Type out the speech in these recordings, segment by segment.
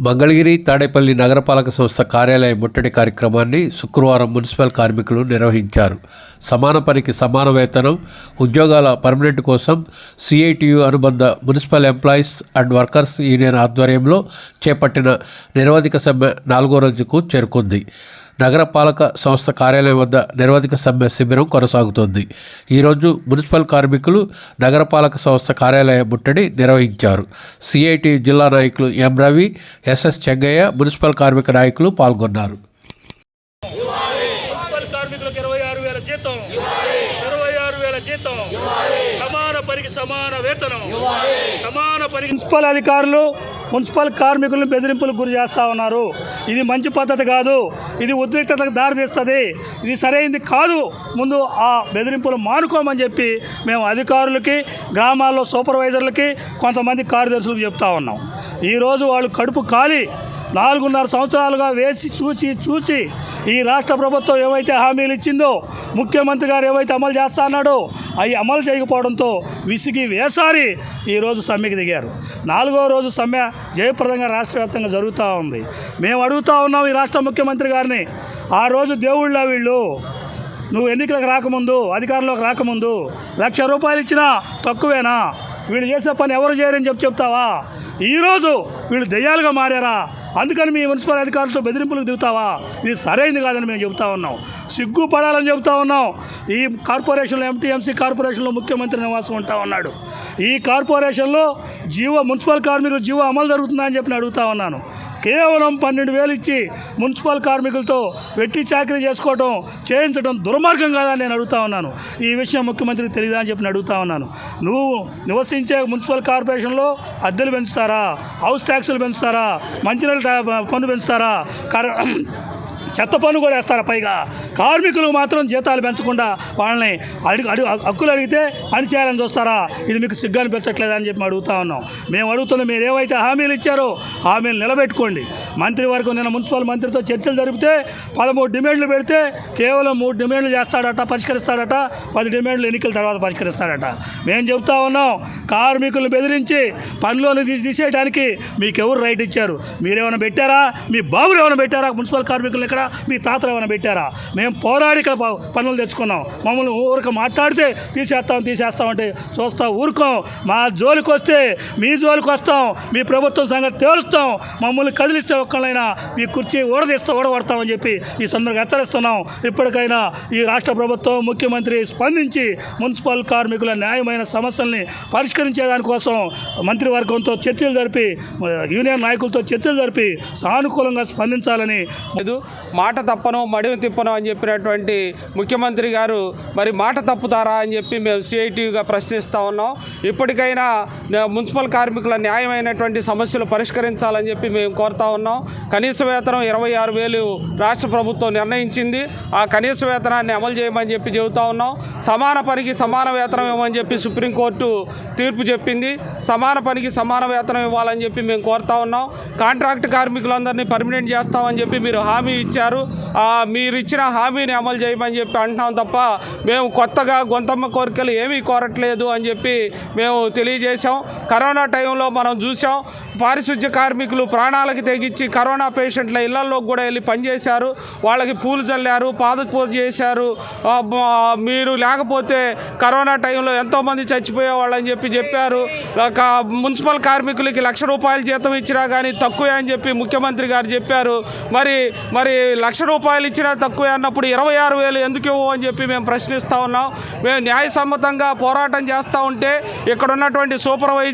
మంగళగిరి తాడేపల్లి నగరపాలక సంస్థ కార్యాలయ ముట్టడి కార్యక్రమాన్ని శుక్రవారం మున్సిపల్ కార్మికులు నిర్వహించారు. సమాన పనికి సమాన వేతనం ఉద్యోగాల పర్మనెంట్ కోసం సిఐటియు అనుబంధ municipal employees and workers union ఆధ్వర్యంలో చేపట్టిన నిరవధిక సమ్మె నాలుగో రోజుకు చేరుకుంది. నగరపాలక సంస్థ కార్యాలయం వద్ద నిరవధిక సమ్మె శిబిరం కొనసాగుతోంది. ఈరోజు మున్సిపల్ కార్మికులు నగరపాలక సంస్థ కార్యాలయ ముట్టడి నిర్వహించారు. సిఐటి జిల్లా నాయకులు M Ravi SS Chengaiah municipal కార్మిక నాయకులు పాల్గొన్నారు మున్సిపల్ కార్మికులకు ఇరవై ఆరు వేల జీతం ఇరవై ఆరు వేల జీతం సమాన వేతనం సమాన పనికి మున్సిపల్ అధికారులు మున్సిపల్ కార్మికులను బెదిరింపులకు గురి చేస్తూ ఉన్నారు. ఇది మంచి పద్ధతి కాదు. ఇది ఉద్రిక్తతకు దారితీస్తుంది. ఇది సరైనది కాదు. ముందు ఆ బెదిరింపులు మానుకోమని చెప్పి మేము అధికారులకి గ్రామాల్లో సూపర్వైజర్లకి కొంతమంది కార్యదర్శులకు చెప్తా ఉన్నాం. ఈరోజు వాళ్ళు కడుపు ఖాళీ. నాలుగున్నర సంవత్సరాలుగా వేసి చూసి చూసి ఈ రాష్ట్ర ప్రభుత్వం ఏవైతే హామీలు ఇచ్చిందో ముఖ్యమంత్రి గారు ఏవైతే అమలు చేస్తా అన్నాడో అవి అమలు చేయకపోవడంతో విసిగి వేసారి ఈరోజు సమ్మెకి దిగారు. నాలుగో రోజు సమ్మె జయప్రదంగా రాష్ట్ర వ్యాప్తంగా జరుగుతూ ఉంది. మేము అడుగుతా ఉన్నాం ఈ రాష్ట్ర ముఖ్యమంత్రి గారిని ఆ రోజు దేవుళ్ళ వీళ్ళు నువ్వు ఎన్నికలకు రాకముందు అధికారంలోకి రాకముందు లక్ష రూపాయలు ఇచ్చినా తక్కువేనా? వీళ్ళు చేసే పని ఎవరు చేయరని చెప్పి చెప్తావా? ఈరోజు వీళ్ళు దెయ్యాలుగా మారారా? అందుకని మీ మున్సిపల్ అధికారులతో బెదిరింపులకు దిగుతావా? ఇది సరైనది కాదని మేము చెబుతా ఉన్నాం. సిగ్గుపడాలని చెబుతా ఉన్నాం. ఈ కార్పొరేషన్లో ఎంటీఎంసీ కార్పొరేషన్లో ముఖ్యమంత్రి నివాసం ఉంటా ఉన్నాడు. ఈ కార్పొరేషన్లో జీవో మున్సిపల్ కార్మికులు జీవో అమలు జరుగుతుందని చెప్పి అడుగుతా ఉన్నాను. కేవలం పన్నెండు వేలు ఇచ్చి మున్సిపల్ కార్మికులతో వెట్టి చాకరీ చేసుకోవడం చేయించడం దుర్మార్గం కాదని నేను అడుగుతా ఉన్నాను. ఈ విషయం ముఖ్యమంత్రికి తెలియదా అని చెప్పి అడుగుతా ఉన్నాను. నువ్వు నివసించే మున్సిపల్ కార్పొరేషన్లో అద్దెలు పెంచుతారా? హౌస్ ట్యాక్సులు పెంచుతారా? మంచినీళ్ళ పన్ను పెంచుతారా? కర చెత్త పన్ను కూడా వేస్తారా పైగా. కార్మికులు మాత్రం జీతాలు పెంచకుండా వాళ్ళని అడుగు అడుగు హక్కులు అడిగితే పని చేయాలని చూస్తారా? ఇది మీకు సిగ్గు అనిపించట్లేదా అని చెప్పి అడుగుతా ఉన్నాం. మేము అడుగుతున్నాం మీరు ఏవైతే హామీలు ఇచ్చారో హామీలు నిలబెట్టుకోండి. మంత్రివర్గం నిన్న మున్సిపల్ మంత్రితో చర్చలు జరిపితే పదమూడు డిమాండ్లు పెడితే కేవలం మూడు డిమాండ్లు చేస్తాడట పరిష్కరిస్తాడట పది డిమాండ్లు ఎన్నికల తర్వాత పరిష్కరిస్తాడట. మేము చెబుతా ఉన్నాం కార్మికులను బెదిరించి పనిలోని తీసి తీసేయడానికి మీకు ఎవరు రైట్ ఇచ్చారు? మీరేమైనా పెట్టారా? మీ బాబులు ఏమైనా పెట్టారా? మున్సిపల్ కార్మికులు ఇక్కడ మీ తాతలు ఏమైనా పెట్టారా? మేము పోరాడి ఇక్కడ పనులు తెచ్చుకున్నాం. మమ్మల్ని ఊరికి మాట్లాడితే తీసేస్తాం తీసేస్తాం అంటే చూస్తాం ఊరుకోం. మా జోలికి వస్తే మీ జోలికి వస్తాం. మీ ప్రభుత్వం సంగతి తేలుస్తాం. మమ్మల్ని కదిలిస్తే ఒక్కళ్ళైనా మీ కుర్చీ ఊడదీస్తా ఊడగొడతామని చెప్పి ఈ సందర్భంగా హెచ్చరిస్తున్నాం. ఇప్పటికైనా ఈ రాష్ట్ర ప్రభుత్వం ముఖ్యమంత్రి స్పందించి మున్సిపల్ కార్మికుల న్యాయమైన సమస్యల్ని పరిష్కరించే దానికోసం మంత్రివర్గంతో చర్చలు జరిపి యూనియన్ నాయకులతో చర్చలు జరిపి సానుకూలంగా స్పందించాలని లేదు మాట తప్పను మడివి తిప్పను అని చెప్పినటువంటి ముఖ్యమంత్రి గారు మరి మాట తప్పుతారా అని చెప్పి మేము సిఐటిగా ప్రశ్నిస్తూ ఉన్నాం. ఇప్పటికైనా మున్సిపల్ కార్మికుల న్యాయమైనటువంటి సమస్యలు పరిష్కరించాలని చెప్పి మేము కోరుతా ఉన్నాం. కనీస వేతనం ఇరవై ఆరు వేలు రాష్ట్ర ప్రభుత్వం నిర్ణయించింది. ఆ కనీస వేతనాన్ని అమలు చేయమని చెప్పి చెబుతా ఉన్నాం. సమాన పనికి సమాన వేతనం ఇవ్వమని చెప్పి సుప్రీంకోర్టు తీర్పు చెప్పింది. సమాన పనికి సమాన వేతనం ఇవ్వాలని చెప్పి మేము కోరుతా ఉన్నాం. కాంట్రాక్ట్ కార్మికులందరినీ పర్మినెంట్ చేస్తామని చెప్పి మీరు హామీ ఇచ్చారు. ఆ మీరు ఇచ్చిన హామీని అమలు చేయమని చెప్పి అంటున్నాం తప్ప మేము కొత్తగా గొంతమ్మ కోరికలు ఏమీ కోరట్లేదు అని చెప్పి మేము తెలియజేశాం. కరోనా టైంలో మనం చూసాం పారిశుద్ధ్య కార్మికులు ప్రాణాలకి తెగించి కరోనా పేషెంట్ల ఇళ్ళలో కూడా వెళ్ళి పనిచేశారు. వాళ్ళకి పూలు చల్లారు పాదపూజ చేశారు. మీరు లేకపోతే కరోనా టైంలో ఎంతోమంది చచ్చిపోయేవాళ్ళని చెప్పి చెప్పారు. ఒక మున్సిపల్ కార్మికులకి లక్ష రూపాయల జీతం ఇచ్చినా కానీ తక్కువే అని చెప్పి ముఖ్యమంత్రి గారు చెప్పారు. మరి మరి లక్ష రూపాయలు ఇచ్చినా తక్కువే అన్నప్పుడు ఇరవై ఆరు వేలు ఎందుకు ఇవ్వవు అని చెప్పి మేము ప్రశ్నిస్తూ ఉన్నాం. మేము న్యాయసమ్మతంగా పోరాటం చేస్తూ ఉంటే ఇక్కడ ఉన్నటువంటి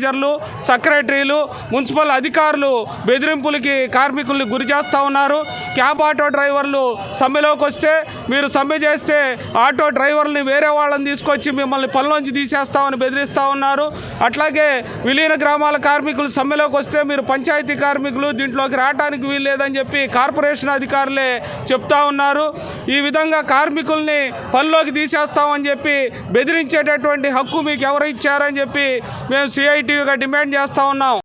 మేనేజర్లు సెక్రటరీలు మున్సిపల్ అధికారులు బెదిరింపులకి కార్మికుల్ని గురి చేస్తూ ఉన్నారు. క్యాబ్ ఆటో డ్రైవర్లు సమ్మెలోకి వస్తే మీరు సమ్మె చేస్తే ఆటో డ్రైవర్ని వేరే వాళ్ళని తీసుకొచ్చి మిమ్మల్ని పనిలోంచి తీసేస్తామని బెదిరిస్తూ ఉన్నారు. అట్లాగే విలీన గ్రామాల కార్మికులు సమ్మెలోకి వస్తే మీరు పంచాయతీ కార్మికులు దీంట్లోకి రావడానికి వీల్లేదని చెప్పి కార్పొరేషన్ అధికారులే చెప్తా ఉన్నారు. ఈ విధంగా కార్మికుల్ని పనిలోకి తీసేస్తామని చెప్పి బెదిరించేటటువంటి హక్కు మీకు ఎవరు ఇచ్చారని చెప్పి మేము సిఐటి సిఐటిగా డిమాండ్ చేస్తూ ఉన్నాం.